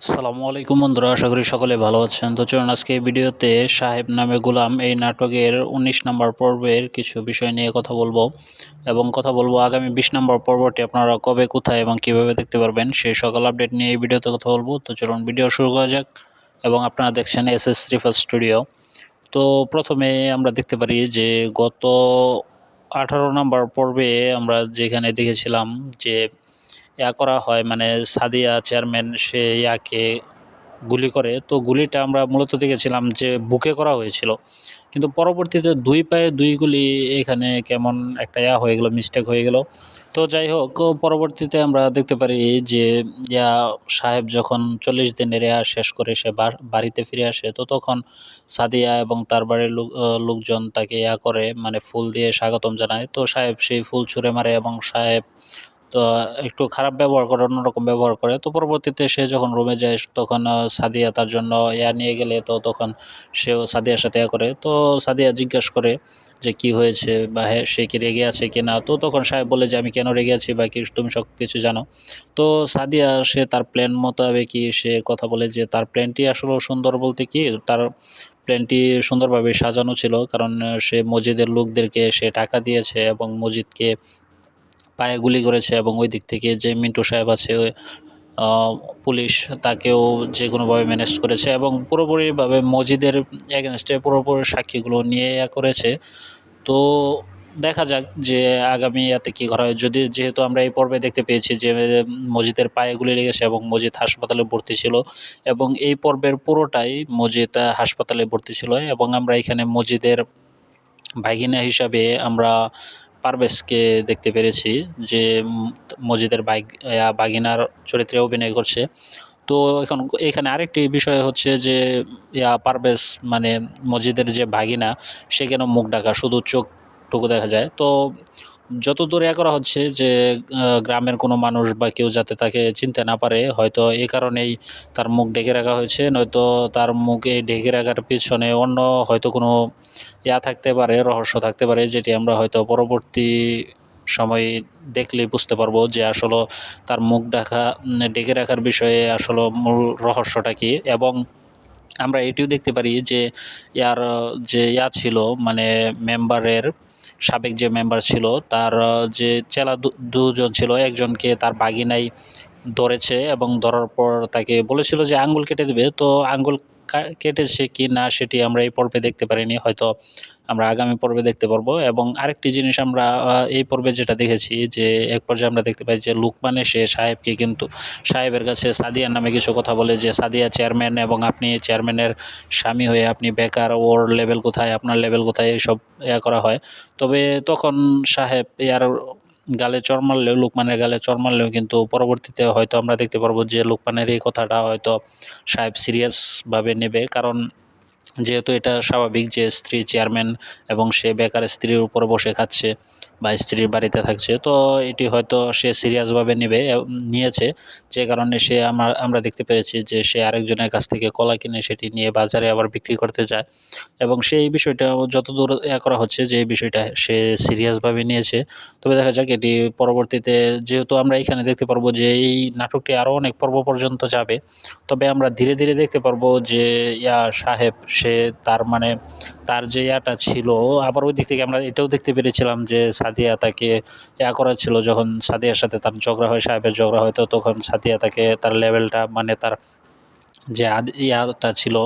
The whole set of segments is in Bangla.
সালামু আলাইকুম বন্ধুরা, আশা করি সকলে ভালো আছেন। তো চলুন আজকে এই ভিডিওতে সাহেব নামে গোলাম এই নাটকের ১৯ নম্বর পর্বের কিছু বিষয় নিয়ে কথা বলব এবং কথা বলব আগামী ২০ নম্বর পর্বটি আপনারা কবে, কোথায় এবং কীভাবে দেখতে পারবেন সেই সকল আপডেট নিয়ে এই ভিডিওতে কথা বলব। তো চলুন ভিডিও শুরু করা যাক এবং আপনারা দেখছেন এস এস রিফার স্টুডিও। তো প্রথমে আমরা দেখতে পারি যে গত আঠারো নম্বর পর্বে আমরা যেখানে দেখেছিলাম যে ইয়া করা হয় মানে সাদিয়া চেয়ারম্যান সে ইয়াকে গুলি করে। তো গুলিটা আমরা মূলত দেখেছিলাম যে বুকে করা হয়েছিল। কিন্তু পরবর্তীতে দুই পায়ে দুই গুলি এখানে কেমন একটা ইয়া হয়ে গেল মিস্টেক হয়ে গেল। তো যাই হোক, পরবর্তীতে আমরা দেখতে পারি যে ইয়া সাহেব যখন চল্লিশ দিনের ইয়া শেষ করে সে বাড়িতে ফিরে আসে, তো তখন সাদিয়া এবং তার বাড়ির লোকজন তাকে ইয়া করে মানে ফুল দিয়ে স্বাগতম জানায়। তো সাহেব সেই ফুল ছুঁড়ে মারে এবং সাহেব তো একটু খারাপ ব্যবহার করে, অন্যরকম ব্যবহার করে। তো পরবর্তীতে সে যখন রুমে যায়, তখন সাদিয়া তার জন্য ইয়া নিয়ে গেলে তো তখন সেও সাদিয়ার সাথে ইয়া করে। তো সাদিয়া জিজ্ঞেস করে যে কি হয়েছে বা হ্যাঁ সে কি রেগে আছে কি না? তো তখন সাহেব বলে যে, আমি কেন রেগে আছি বা কি, তুমি সব কিছু জানো? তো সাদিয়া, সে তার প্ল্যান মোতাবেকই সে কথা বলে যে, তার প্ল্যানটি আসলে সুন্দর বলতে কি, তার প্ল্যানটি সুন্দরভাবে সাজানো ছিল। কারণ, সে মসজিদের লোকদেরকে সে টাকা দিয়েছে এবং মসজিদকে পায়ে গুলি করেছে এবং ওই দিক থেকে যে মিন্টু সাহেব আছে পুলিশ তাকেও যে কোনোভাবে ম্যানেজ করেছে এবং পুরোপুরিভাবে মজিদের এগেনস্টে পুরোপুরি সাক্ষীগুলো নিয়ে করেছে। তো দেখা যাক যে আগামী ইয়াতে কী করা হয়। যদি যেহেতু আমরা এই পর্বে দেখতে পেয়েছি যে মসজিদের পায়ে গুলি লেগেছে এবং মসজিদ হাসপাতালে ভর্তি ছিল এবং এই পর্বের পুরোটাই মসজিদ হাসপাতালে ভর্তি ছিল এবং আমরা এখানে মসজিদের ভাগিনা হিসাবে আমরা পারভেজকে দেখতে পেরেছি যে মজিদের বাইক বাগিনার চরিত্রে অভিনয় করছে। তো এখন এখানে আরেকটি বিষয় হচ্ছে যে, ইয়া, পারভেজ মানে মসজিদের যে ভাগিনা সে কেন মুখ ডাকা শুধু চোখটুকু দেখা যায়? তো যত দূর ইয়া করা হচ্ছে যে গ্রামের কোনো মানুষ বা কেউ যাতে তাকে চিনতে না পারে, হয়তো এই কারণেই তার মুখ ঢেকে রাখা হয়েছে, নয়তো তার মুখে ঢেকে রাখার পিছনে অন্য হয়তো কোনো ইয়া থাকতে পারে, রহস্য থাকতে পারে, যেটি আমরা হয়তো পরবর্তী সময় দেখলে বুঝতে পারব যে আসলে তার মুখ ঢাকা ডেকে রাখার বিষয়ে আসলে মূল রহস্যটা কী। এবং আমরা এটিও দেখতে পারি যে, ইয়ার, যে ইয়া ছিল মানে মেম্বারের সাবেক যে মেম্বার ছিল, তার যে চেলা দুজন ছিল, একজনকে তার বাগিনাই ধরেছে এবং ধরার পর তাকে বলেছিল যে আঙ্গুল কেটে দেবে। তো আঙ্গুল কেটেছে কি না সেটি আমরা এই পর্বে দেখতে পারিনি, হয়তো আমরা আগামী পর্বে দেখতে পারব। এবং আরেকটি জিনিস আমরা এই পর্বে যেটা দেখেছি যে এক পর্যায়ে আমরা দেখতে পাই যে লুকমান সে সাহেবকে কিন্তু, সাহেবের কাছে সাদিয়ার নামে কিছু কথা বলে যে, সাদিয়া চেয়ারম্যান এবং আপনি চেয়ারম্যানের স্বামী হয়ে আপনি বেকার, ওর লেভেল কোথায়, আপনার লেভেল কোথায়? এইসব ইয়া করা হয়। তবে তখন সাহেব ইয়ার গালে চর মারলেও, লোকমানের গালে চর মারলেও কিন্তু পরবর্তীতে হয়তো আমরা দেখতে পারব যে লোকমানের এই কথাটা হয়তো সাহেব সিরিয়াসভাবে নেবে। কারণ যেহেতু এটা স্বাভাবিক যে স্ত্রী চেয়ারম্যান এবং সে বেকার স্ত্রীর উপর বসে খাচ্ছে বা স্ত্রীর বাড়িতে থাকছে, তো এটি হয়তো সে সিরিয়াসভাবে নেবে নিয়েছে। যে কারণে সে আমার, আমরা দেখতে পেরেছি যে সে আরেকজনের কাছ থেকে কলা কিনে সেটি নিয়ে বাজারে আবার বিক্রি করতে যায়। এবং সেই বিষয়টা যতদূর ইয়া করা হচ্ছে যে এই বিষয়টা সে সিরিয়াসভাবে নিয়েছে। তবে দেখা যাক, এটি পরবর্তীতে যেহেতু আমরা এখানে দেখতে পারব যে এই নাটকটি আরও অনেক পর্ব পর্যন্ত যাবে, তবে আমরা ধীরে ধীরে দেখতে পারব যে ইয়া সাহেব সে তার মানে তার যে ইয়াটা ছিল, আবার ওই দিক থেকে আমরা এটাও দেখতে পেরেছিলাম যে সাদিয়া তাকে ইয়া করা ছিল যখন সাদিয়ার সাথে তার ঝগড়া হয়, সাহেবের ঝগড়া হয়তো তখন সাদিয়া তাকে তার লেভেলটা মানে তার যে ইয়াটা ছিল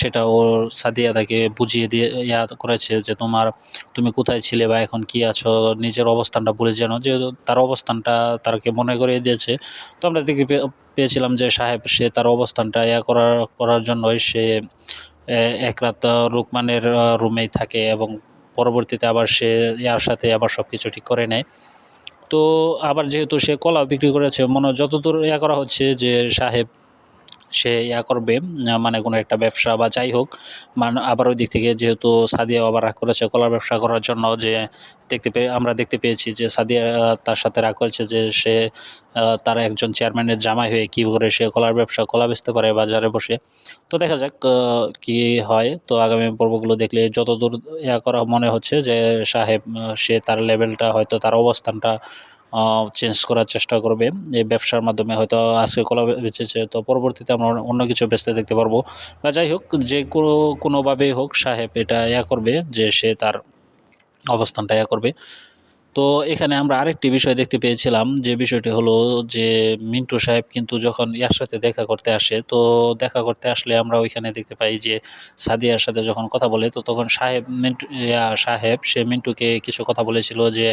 সেটা ওর সাদিয়া তাকে বুঝিয়ে দিয়ে ইয়া করেছে যে তোমার তুমি কোথায় ছিলে বা এখন কি আছো, নিজের অবস্থানটা বলে যেন, যে তার অবস্থানটা তারকে মনে করিয়ে দিয়েছে। তো আমরা দেখে পেয়েছিলাম যে সাহেব সে তার অবস্থানটা ইয়া করার করার জন্যই সে এক রাত রুকমানের রুমেই থাকে এবং পরবর্তীতে আবার সে ইয়ার সাথে আবার সব কিছু ঠিক করে নেয়। তো আবার যেহেতু সে কলা বিক্রি করেছে, মনে যতদূর ইয়া করা হচ্ছে যে সাহেব সে ইয়া করবে মানে কোনো একটা ব্যবসা বা যাই হোক। মানে আবার ওই দিক থেকে যেহেতু সাদিয়া আবার রাগ করেছে কলার ব্যবসা করার জন্য যে দেখতে পেয়ে, আমরা দেখতে পেয়েছি যে সাদিয়া তার সাথে রাগ করেছে যে সে তার একজন চেয়ারম্যানের জামাই হয়ে কী করে সে কলার ব্যবসা কলা বেচতে পারে বাজারে বসে। তো দেখা যাক কি হয়। তো আগামী পর্বগুলো দেখলে যতদূর ইয়া করা মনে হচ্ছে যে সাহেব সে তার লেভেলটা হয়তো তার অবস্থানটা চেঞ্জ করার চেষ্টা করবে। এই ব্যবসার মাধ্যমে হয়তো আজকে কলা বেঁচেছে, তো পরবর্তীতে আমরা অন্য কিছু বেচতে দেখতে পারব। বা যাই হোক, যে কোনো কোনোভাবেই হোক, সাহেব এটা ইয়া করবে যে সে তার অবস্থানটা ইয়া করবে। তো এখানে আমরা আরেকটি বিষয় দেখতে পেয়েছিলাম, যে বিষয়টি হলো যে মিন্টু সাহেব কিন্তু যখন ইয়ার সাথে দেখা করতে আসে, তো দেখা করতে আসলে আমরা ওইখানে দেখতে পাই যে সাদিয়ার সাথে যখন কথা বলে, তো তখন সাহেব মিন্টু, ইয়া সাহেব, সে মিন্টুকে কিছু কথা বলেছিল যে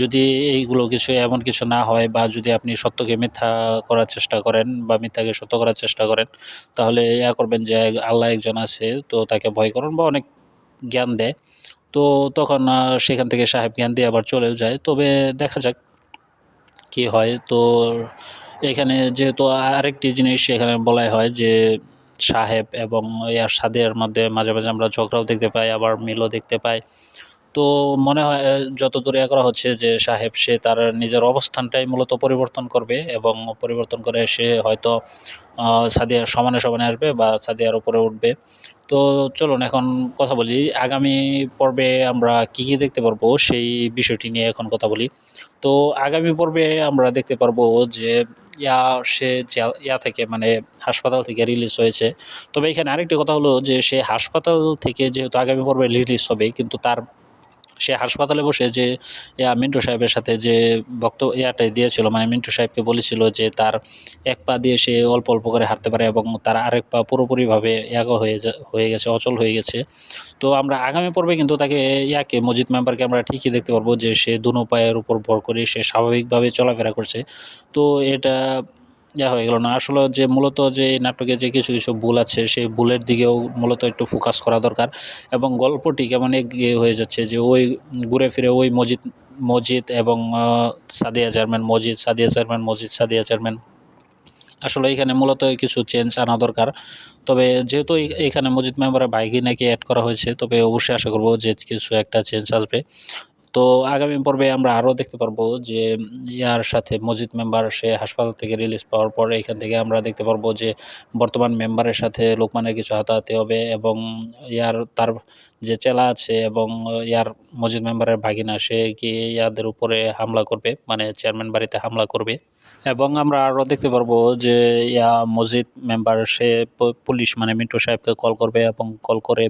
যদি এইগুলো কিছু এমন কিছু না হয় বা যদি আপনি সত্যকে মিথ্যা করার চেষ্টা করেন বা মিথ্যাকে সত্য করার চেষ্টা করেন, তাহলে ইয়া করবেন যে আল্লাহ একজন আছে, তো তাকে ভয় করুন বা অনেক জ্ঞান দেয়। তো তখন সেখান থেকে সাহেব জ্ঞান দিয়ে আবার চলেও যায়। তবে দেখা যাক কি হয়। তো এখানে যেহেতু আরেকটি জিনিস এখানে বলাই হয় যে, সাহেব এবং ইয়ার সাদের মধ্যে মাঝে মাঝে আমরা ঝগড়াও দেখতে পাই, আবার মিলও দেখতে পাই। তো মনে হয় যত দূরে করা হচ্ছে যে সাহেব, সে তার নিজের অবস্থানটাই মূলত পরিবর্তন করবে এবং পরিবর্তন করে সে হয়তো সাদিয়ার সমানে সমানে আসবে বা সাদিয়ার উপরে উঠবে। তো চলুন এখন কথা বলি, আগামী পর্বে আমরা কী কী দেখতে পারব সেই বিষয়টি নিয়ে এখন কথা বলি। তো আগামী পর্বে আমরা দেখতে পারব যে ইয়া, সে ইয়া থেকে মানে হাসপাতাল থেকে রিলিজ হয়েছে। তবে এখানে আরেকটি কথা হলো যে সে হাসপাতাল থেকে যেহেতু আগামী পর্বে রিলিজ হবে, কিন্তু তার সে হাসপাতালে বসে যে, ইয়া মিন্টু সাহেবের সাথে যে বক্তব্য ইয়াটাই দিয়েছিল মানে মিন্টু সাহেবকে বলেছিল যে তার এক পা দিয়ে সে অল্প অল্প করে হাঁটতে পারে এবং তার আরেক পা পুরোপুরিভাবে ইয়াগ হয়ে হয়ে গেছে, অচল হয়ে গেছে। তো আমরা আগামী পর্বে কিন্তু তাকে, ইয়াকে, মজিদ মেম্বারকে আমরা ঠিকই দেখতে পারব যে সে দুনো পায়ের উপর ভর করে সে স্বাভাবিকভাবে চলাফেরা করছে। তো এটা ইয়া হয়ে গেল না। আসলে যে মূলত যে নাটকে যে কিছু কিছু ভুল আছে, সেই ভুলের দিকেও মূলত একটু ফোকাস করা দরকার এবং গল্পটি কেমন এগিয়ে হয়ে যাচ্ছে যে ওই ঘুরে ফিরে ওই মসজিদ মসজিদ এবং সাদিয়া চেয়ারম্যান মসজিদ সাদিয়া চেয়ারম্যান মসজিদ সাদিয়া চেয়ারম্যান। আসলে এখানে মূলত কিছু চেঞ্জ আনা দরকার। তবে যেহেতু এখানে মসজিদ মেম্বারের বাইকে নাকি অ্যাড করা হয়েছে, তবে অবশ্যই আশা করব যে কিছু একটা চেঞ্জ আসবে। তো আগামী পর্বে আমরা আরও দেখতে পারব যে ইয়ার সাথে মসজিদ মেম্বার, সে হাসপাতাল থেকে রিলিজ পাওয়ার পরে এখান থেকে আমরা দেখতে পারব যে বর্তমান মেম্বারের সাথে লোকমানের কিছু হাতাহাতি হবে এবং ইয়ার তার যে চেলা আছে এবং ইয়ার মসজিদ মেম্বারের ভাগিনা, সে গিয়ে ইয়াদের উপরে হামলা করবে মানে চেয়ারম্যান বাড়িতে হামলা করবে। এবং আমরা আরও দেখতে পারব যে ইয়া মসজিদ মেম্বার, সে পুলিশ মানে মিন্টু সাহেবকে কল করবে এবং কল করে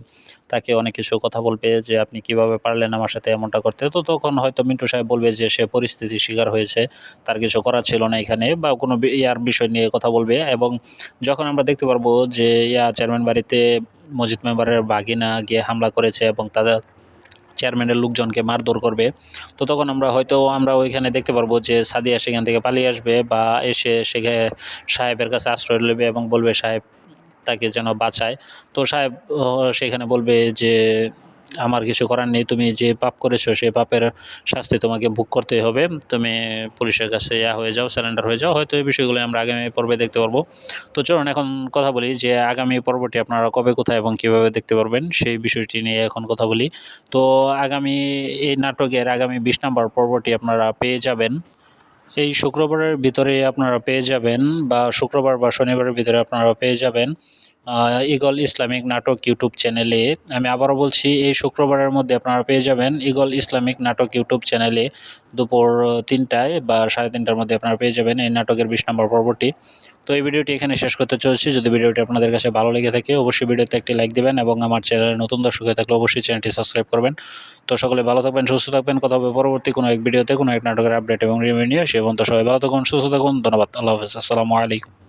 তাকে অনেক কিছু কথা বলবে যে আপনি কীভাবে পারলেন আমার সাথে এমনটা করতে। তো তখন হয়তো মিন্টু সাহেব বলবে যে সে পরিস্থিতির শিকার হয়েছে, তার কিছু করার ছিল না এখানে বা কোনো ইয়ার বিষয় নিয়ে কথা বলবে। এবং যখন আমরা দেখতে পারব যে ইয়া চেয়ারম্যান বাড়িতে মসজিদ মেম্বারের বাগিনা গিয়ে হামলা করেছে এবং তাদের চেয়ারম্যানের লোকজনকে মারধর করবে, তো তখন আমরা হয়তো আমরা ওইখানে দেখতে পারব যে সাদিয়া সেখান থেকে পালিয়ে আসবে বা এসে সেখানে সাহেবের কাছে আশ্রয় নেবে এবং বলবে, সাহেব তাকে যেন বাঁচায়। তো সাহেব সেখানে বলবে যে, আমার কিছু করার নেই, তুমি যে পাপ করেছ সেই পাপের শাস্তি তোমাকে ভোগ করতে হবে। তুমি পুলিশের কাছে ইয়া হয়ে যাও স্যালেন্ডার হয়ে যাও। হয়তো এই বিষয়গুলো আমরা আগামী পর্বে দেখতে পারব। তো চলুন, এখন কথা বলি যে আগামী পর্বটি আপনারা কবে, কোথায় এবং কীভাবে দেখতে পারবেন সেই বিষয়টি নিয়ে এখন কথা বলি। তো আগামী এই নাটকের আগামী বিশ নম্বর পর্বটি আপনারা পেয়ে যাবেন। এই শুক্রবারের ভিতরে আপনারা পেয়ে যাবেন বা শুক্রবার বা শনিবারের ভিতরে আপনারা পেয়ে যাবেন। ইগল ইসলামিক নাটক ইউটিউব চ্যানেলে। আমি আবারও বলছি, এই শুক্রবারের মধ্যে আপনারা পেয়ে যাবেন ইগল ইসলামিক নাটক ইউটিউব চ্যানেলে। দুপুর তিনটায় বা সাড়ে তিনটার মধ্যে আপনারা পেয়ে যাবেন এই নাটকের বিশ নম্বর পর্বটি। তো এই ভিডিওটি এখানে শেষ করতে চলছি। যদি ভিডিওটি আপনাদের কাছে ভালো লেগে থাকে, অবশ্যই ভিডিওতে একটি লাইক দেবেন এবং আমার চ্যানেলে নতুন দর্শক হয়ে থাকলে অবশ্যই চ্যানেলটি সাবস্ক্রাইব করবেন। তো সকলে ভালো থাকবেন, সুস্থ থাকবেন। কথা হবে পরবর্তী কোনো এক ভিডিওতে, কোনো এক নাটকের আপডেট এবং রিভিউ নিয়ে। সে পর্যন্ত সবাই ভালো থাকুন, সুস্থ থাকুন। ধন্যবাদ। আল্লাহ হাফিজ। আসসালামু আলাইকুম।